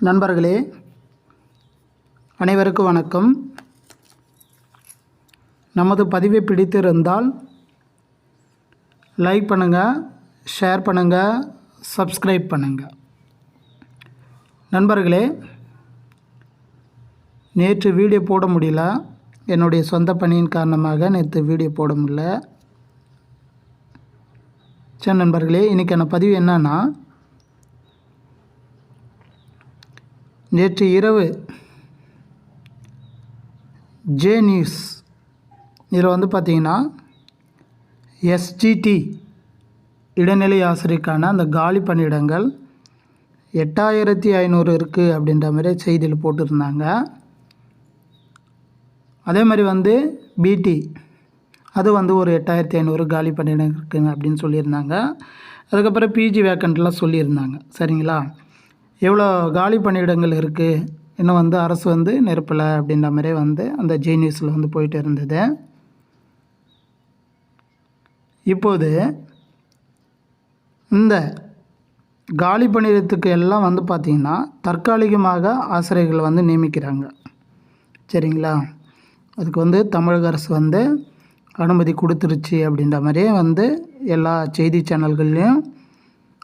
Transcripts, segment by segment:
நண்பர்களே அனைவருக்கும் வணக்கம். நமது பதிவை பிடித்திருந்தால் லைக் பண்ணுங்கள் ஷேர் பண்ணுங்கள் சப்ஸ்கிரைப் பண்ணுங்கள் நண்பர்களே நேற்று வீடியோ போட முடியல. என்னுடைய சொந்த பணியின் காரணமாக நேற்று வீடியோ போட முடியல. சரி நண்பர்களே இன்றைக்கான பதிவு என்னன்னா நேற்று இரவு ஜே நியூஸ் இதில் வந்து பார்த்தீங்கன்னா எஸ்ஜிடி இடைநிலை ஆசிரியருக்கான அந்த காலி பணியிடங்கள் எட்டாயிரத்தி ஐநூறு இருக்குது அப்படின்ற மாதிரி செய்தியில் போட்டிருந்தாங்க. அதே மாதிரி வந்து பிடி அது வந்து ஒரு எட்டாயிரத்தி ஐநூறு காலி பணியிடம் இருக்குங்க அப்படின்னு சொல்லியிருந்தாங்க. அதுக்கப்புறம் பிஜி வேக்கண்ட்லாம் சொல்லியிருந்தாங்க. சரிங்களா? எவ்வளோ காலி பணியிடங்கள் இருக்குது இன்னும் வந்து அரசு வந்து நிரப்பலை அப்படின்ற மாதிரி வந்து அந்த ஜே நியூஸில் வந்து போயிட்டு இருந்தது. இப்போது இந்த காலி பணியிடத்துக்கு எல்லாம் வந்து பார்த்திங்கன்னா தற்காலிகமாக ஆசிரியர்கள் வந்து நியமிக்கிறாங்க. சரிங்களா? அதுக்கு வந்து தமிழக அரசு வந்து அனுமதி கொடுத்துருச்சு அப்படின்ற மாதிரியே வந்து எல்லா செய்தி சேனல்கள்லேயும்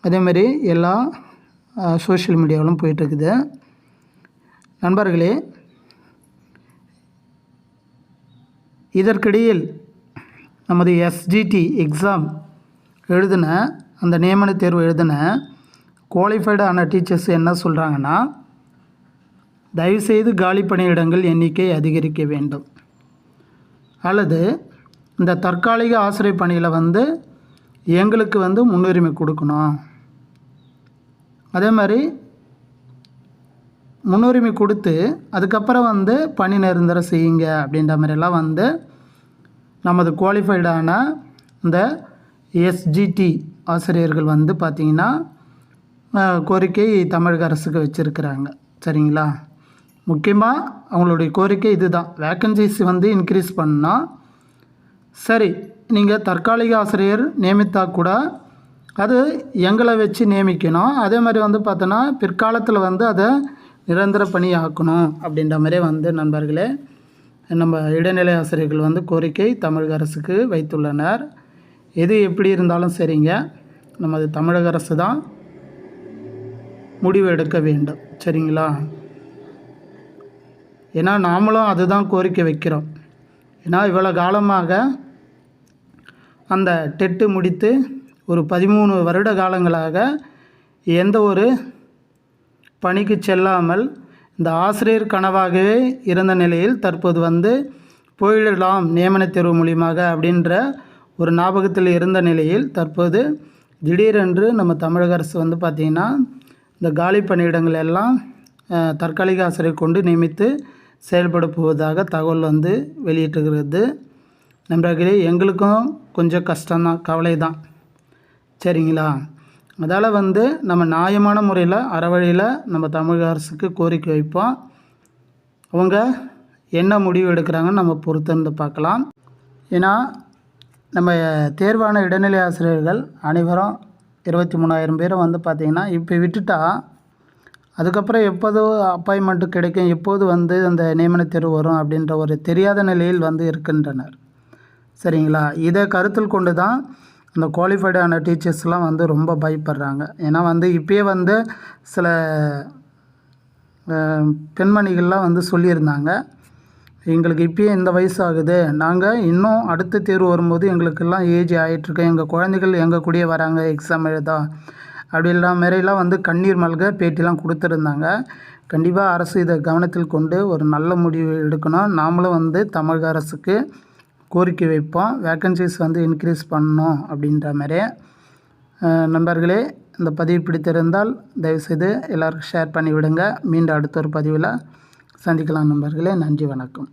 அதேமாதிரி எல்லா சோஷியல் மீடியாவிலும் போயிட்டுருக்குது. நண்பர்களே இதற்கிடையில் நமது எஸ்ஜிடி எக்ஸாம் எழுதின அந்த நியமன தேர்வு எழுதின குவாலிஃபைடான டீச்சர்ஸ் என்ன சொல்கிறாங்கன்னா தயவுசெய்து காலி பணியிடங்கள் எண்ணிக்கை அதிகரிக்க வேண்டும். அல்லது இந்த தற்காலிக ஆசிரியர் பணியில் வந்து எங்களுக்கு வந்து முன்னுரிமை கொடுக்கணும். அதே மாதிரி முன்னுரிமை கொடுத்து அதுக்கப்புறம் வந்து பணி நிரந்தரம் செய்யுங்க அப்படின்ற மாதிரிலாம் வந்து நமது குவாலிஃபைடான இந்த எஸ்ஜிடி ஆசிரியர்கள் வந்து பார்த்திங்கன்னா கோரிக்கை தமிழக அரசுக்கு வச்சுருக்கிறாங்க. சரிங்களா? முக்கியமாக அவங்களுடைய கோரிக்கை இதுதான். வேக்கன்சிஸ் வந்து இன்க்ரீஸ் பண்ணால் சரி நீங்கள் தற்காலிக ஆசிரியர் நியமித்தா கூட அது எங்களை வச்சு நியமிக்கணும். அதே மாதிரி வந்து பார்த்தோன்னா பிற்காலத்தில் வந்து அதை நிரந்தர பணி ஆக்கணும் அப்படின்ற மாதிரி வந்து நண்பர்களே நம்ம இடைநிலை ஆசிரியர்கள் வந்து கோரிக்கை தமிழக அரசுக்கு வைத்துள்ளனர். எது எப்படி இருந்தாலும் சரிங்க. நமது தமிழக அரசு தான் முடிவு எடுக்க வேண்டும். சரிங்களா? ஏன்னா நாமளும் அதுதான் கோரிக்கை வைக்கிறோம். ஏன்னா இவ்வளோ காலமாக அந்த டெட்டு முடித்து ஒரு பதிமூணு வருட காலங்களாக எந்த ஒரு பணிக்கு செல்லாமல் இந்த ஆசிரியர் கனவாகவே இருந்த நிலையில் தற்போது வந்து போயிடலாம் நியமன தேர்வு மூலியமாக அப்படின்ற ஒரு ஞாபகத்தில் இருந்த நிலையில் தற்போது திடீரென்று நம்ம தமிழக அரசு வந்து பார்த்திங்கன்னா இந்த காலி பணியிடங்கள் எல்லாம் தற்காலிக ஆசிரியர் கொண்டு நியமித்து செயல்பட போவதாக தகவல் வந்து வெளியிட்டுகிறது நண்பர்களே எங்களுக்கும் கொஞ்சம் கஷ்டம்தான் கவலை தான் சரிங்களா? அதால் வந்து நம்ம நியாயமான முறையில் அறவழியில் நம்ம தமிழக அரசுக்கு கோரிக்கை வைப்போம். அவங்க என்ன முடிவு எடுக்கிறாங்கன்னு நம்ம பொறுத்திருந்து பார்க்கலாம். ஏன்னா நம்ம தேர்வான இடைநிலை ஆசிரியர்கள் அனைவரும் இருபத்தி மூணாயிரம் பேரும் வந்து பார்த்திங்கன்னா இப்போ விட்டுட்டா அதுக்கப்புறம் எப்போது அப்பாயின்மெண்ட்டு கிடைக்கும் எப்போது வந்து அந்த நியமன தேர்வு வரும் அப்படின்ற ஒரு தெரியாத நிலையில் வந்து இருக்கின்றனர். சரிங்களா? இதை கருத்தில் கொண்டு தான் இந்த குவாலிஃபைடான டீச்சர்ஸ்லாம் வந்து ரொம்ப பயப்படுறாங்க. ஏன்னா வந்து இப்போயே வந்து சில பெண்மணிகள்லாம் வந்து சொல்லியிருந்தாங்க. எங்களுக்கு இப்போயே இந்த வயசு ஆகுது. நாங்கள் இன்னும் அடுத்த தேர்வு வரும்போது எங்களுக்கெல்லாம் ஏஜ் ஆகிட்டுருக்கு எங்கள் குழந்தைகள் எங்கள் கூடயே வராங்க எக்ஸாம் எழுதா. அப்படி இல்லாம மாரிலாம் வந்து கண்ணீர் மல்க பேட்டிலாம் கொடுத்துருந்தாங்க. கண்டிப்பாக அரசு இதை கவனத்தில் கொண்டு ஒரு நல்ல முடிவு எடுக்கணும். நாமளும் வந்து தமிழக அரசுக்கு கோரிக்கை வைப்போம். வேக்கன்சிஸ் வந்து இன்க்ரீஸ் பண்ணணும் அப்படின்ற மாதிரி. நண்பர்களே இந்த பதிவு பிடித்திருந்தால் தயவுசெய்து எல்லோருக்கும் ஷேர் பண்ணிவிடுங்க. மீண்டும் அடுத்த ஒரு பதிவில் சந்திக்கலாம் நண்பர்களே. நன்றி வணக்கம்.